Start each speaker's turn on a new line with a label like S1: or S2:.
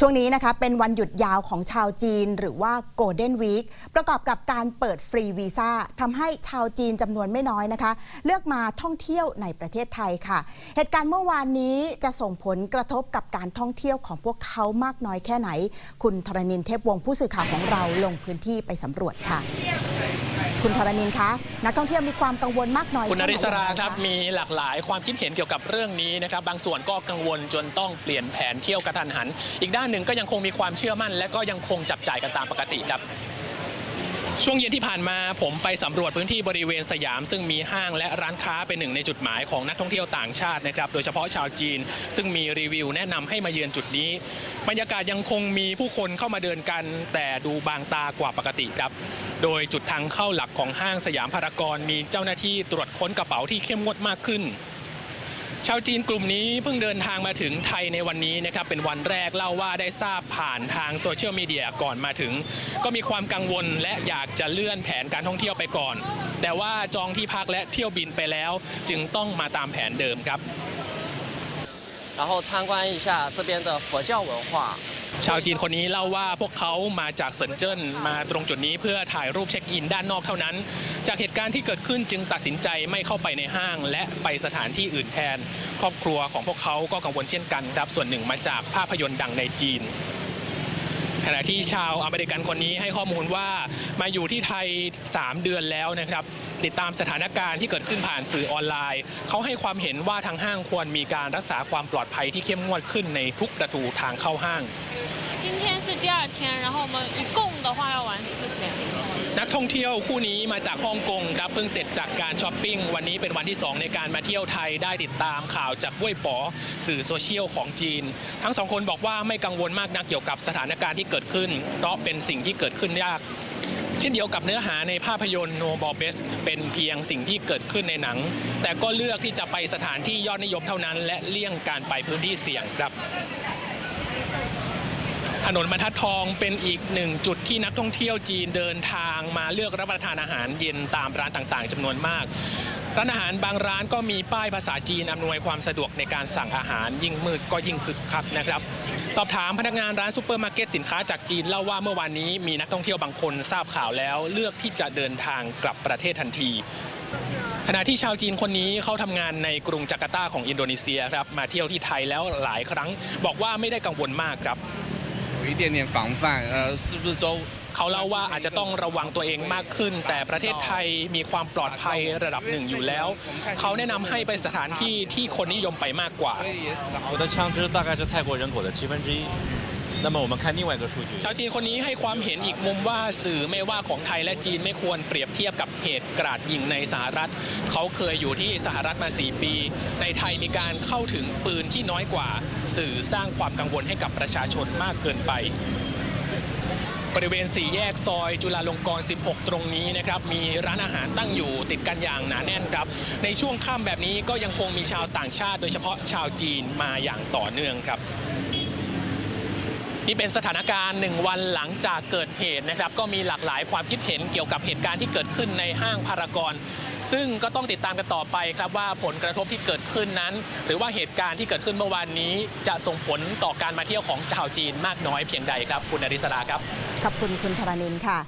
S1: ช่วงนี้นะคะเป็นวันหยุดยาวของชาวจีนหรือว่า Golden Week ประกอบกับการเปิดฟรีวีซ่าทำให้ชาวจีนจำนวนไม่น้อยนะคะ เลือกมาท่องเที่ยวในประเทศไทยค่ะ เหตุการณ์เมื่อวานนี้จะส่งผลกระทบกับการท่องเที่ยวของพวกเขามากน้อยแค่ไหน คุณธรณินเทพวงศ์ผู้สื่อข่าวของเราลงพื้นที่ไปสำรวจค่ะ คุณธรณินคะนักท่องเที่ยวมีความกังวลมากน้อย
S2: คุณนริศราครับมีหลากหลายความคิดเห็นเกี่ยวกับเรื่องนี้นะครับบางส่วนก็กังวลจนต้องเปลี่ยนแผนเที่ยวกระทันหัน อีกด้านหนึ่งก็ยังคงมีความเชื่อมั่น และก็ยังคงจับจ่ายกันตามปกติครับช่วงเย็นที่ผ่านมาผมไปสำรวจพื้นที่บริเวณสยาม ซึ่งมีห้างและร้านค้าเป็นหนึ่งในจุดหมายของนักท่องเที่ยวต่างชาตินะครับโดยเฉพาะชาวจีน ซึ่งมีรีวิวแนะนำให้มาเยือนจุดนี้ บรรยากาศยังคงมีผู้คนเข้ามาเดินกัน แต่ดูบางตากว่าปกติครับ โดยจุดทางเข้าหลักของห้างสยามพารากอนมีเจ้าหน้าที่ตรวจค้นกระเป๋าที่เข้มงวดมากขึ้น ชาวจีนกลุ่มนี้เพิ่งเดินทางมาถึงไทยในวันนี้นะครับเป็นวันแรกเล่าว่าได้ทราบผ่านทางโซเชียลมีเดียก่อนมาถึง ก็มีความกังวลและอยากจะเลื่อนแผนการท่องเที่ยวไปก่อน แต่ว่าจองที่พักและเที่ยวบินไปแล้ว จึงต้องมาตามแผนเดิมครับ
S3: 然后参观一下这边的佛教文化。
S2: ชาวจีนคนนี้เล่าว่าพวกเขามาจากเซินเจิ้นมาตรงจุดนี้เพื่อถ่ายรูปเช็คอินด้านนอกเท่านั้น จากเหตุการณ์ที่เกิดขึ้นจึงตัดสินใจไม่เข้าไปในห้าง และไปสถานที่อื่นแทน ครอบครัวของพวกเขาก็กังวลเช่นกันครับส่วนหนึ่งมาจากภาพยนตร์ดังในจีน ขณะที่ชาวอเมริกันคนนี้ให้ข้อมูลว่ามาอยู่ที่ไทย 3 เดือนแล้วนะครับ ติดตามสถานการณ์ที่เกิดขึ้นผ่านสื่อออนไลน์ เขาให้ความเห็นว่าทางห้างควรมีการรักษาความปลอดภัยที่เข้มงวดขึ้นในทุกประตูทางเข้าห้าง
S4: 今天是第二天，然后我们一共的话要玩四天。
S2: นักท่องเที่ยวคู่นี้มาจากฮ่องกงครับเพิ่งเสร็จจากการช้อปปิ้ง วันนี้เป็นวันที่ 2 ในการมาเที่ยวไทยได้ติดตามข่าวจากห้วยป๋อสื่อโซเชียลของจีน ทั้งสองคนบอกว่าไม่กังวลมากนักเกี่ยวกับสถานการณ์ที่เกิดขึ้น เพราะเป็นสิ่งที่เกิดขึ้นยากเช่นเดียวกับเนื้อหาในภาพยนตร์ No b a l b e s เป็นเพียงสิ่งที่เกิดขึ้นในหนัง แต่ก็เลือกที่จะไปสถานที่ยอดนิยมเท่านั้น และเลี่ยงการไปพื้นที่เสี่ยงครับ ถนนบรรทัดทองเป็นอีกหนึ่งจุดที่นักท่องเที่ยวจีนเดินทางมาเลือกรับประทานอาหารเย็นตามร้านต่างๆจำนวนมากร้านอาหารบางร้านก็มีป้ายภาษาจีนอำนวยความสะดวกในการสั่งอาหารยิ่งมืดก็ยิ่งคึกคักนะครับ สอบถามพนักงานร้านซูเปอร์มาร์เก็ตสินค้าจากจีนเล่าว่าเมื่อวานนี้มีนักท่องเที่ยวบางคนทราบข่าวแล้ว เลือกที่จะเดินทางกลับประเทศทันที ขณะที่ชาวจีนคนนี้เขาทำงานในกรุงจาการ์ตาของอินโดนีเซียครับมาเที่ยวที่ไทยแล้วหลายครั้ง บอกว่าไม่ได้กังวลมากครับ
S5: 有一点点防范，呃，是不是周
S2: เขาเล่าว่าอาจจะต้องระวังตัวเองมากขึ้น แต่ประเทศไทยมีความปลอดภัยระดับหนึ่งอยู่แล้ว เขาแนะนำให้ไปสถานที่ที่คนนิยมไปมากกว่า
S5: 所以也是好
S6: 我的枪支大概是泰国人口的七分之一。 那么我们看另外一个数据，
S2: ชาวจีนคนนี้ให้ความเห็นอีกมุมว่าสื่อไม่ว่าของไทยและจีนไม่ควรเปรียบเทียบกับเหตุกราดยิงในสหรัฐ เขาเคยอยู่ที่สหรัฐมา 4 ปี ในไทยมีการเข้าถึงปืนที่น้อยกว่า สื่อสร้างความกังวลให้กับประชาชนมากเกินไป บริเวณสี่แยกซอยจุฬาลงกรณ์ 16 ตรงนี้นะครับ มีร้านอาหารตั้งอยู่ติดกันอย่างหนาแน่นครับ ในช่วงค่ำแบบนี้ก็ยังคงมีชาวต่างชาติ โดยเฉพาะชาวจีนมาอย่างต่อเนื่องครับ นี่เป็นสถานการณ์หนึ่งวันหลังจากเกิดเหตุนะครับ ก็มีหลากหลายความคิดเห็นเกี่ยวกับเหตุการณ์ที่เกิดขึ้นในห้างพารากอนซึ่งก็ต้องติดตามกันต่อไปครับว่าผลกระทบที่เกิดขึ้นนั้น หรือว่าเหตุการณ์ที่เกิดขึ้นเมื่อวานนี้ จะส่งผลต่อการมาเที่ยวของชาวจีนมากน้อยเพียงใดครับ คุณอริสราครับ
S1: ขอบคุณคุณธรณินค่ะ